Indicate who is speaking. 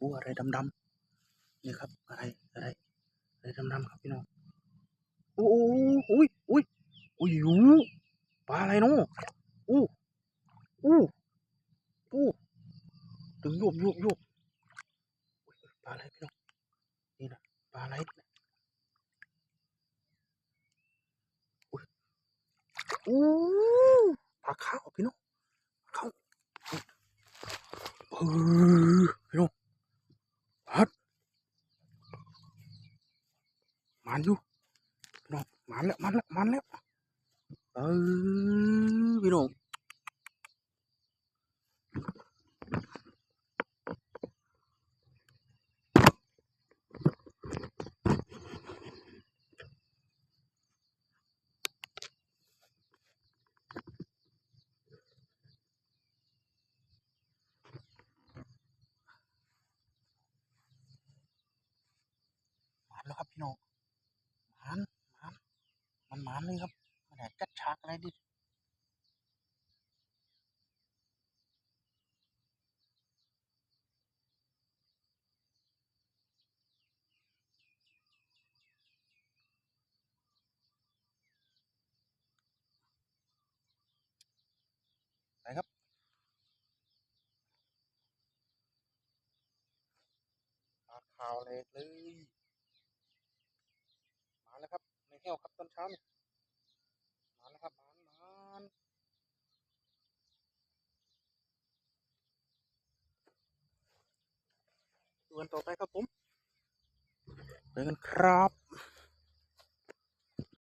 Speaker 1: โอ้อะไรดำๆนี่ครับอะไรอะไรอะไรดำๆครับพี่น้องโอ้โอ้โอ้ยโอ้ยโอ้ยหูปลาอะไรเนาะอู้อู้อู้ถึงโยบโยบโยบปลาอะไรพี่น้องนี่นะปลาอะไรอู้ปลาข้าวพี่น้องข้าวเออพี่น้องพัด มันอยู่พี่น้องมันแล้วมันแล้วมันแล้วเออพี่น้องมาแล้วครับพี่น้องหมานหมานมัน หมานเลยครับมันแดดจัดฉากอะไรดิไปครับปลาขาวเลยเลย เหี่ยวครับตอนเช้าเนี่ยมาแล้วครับหมานหมานดูกันต่อไปครับผมไปกันครับ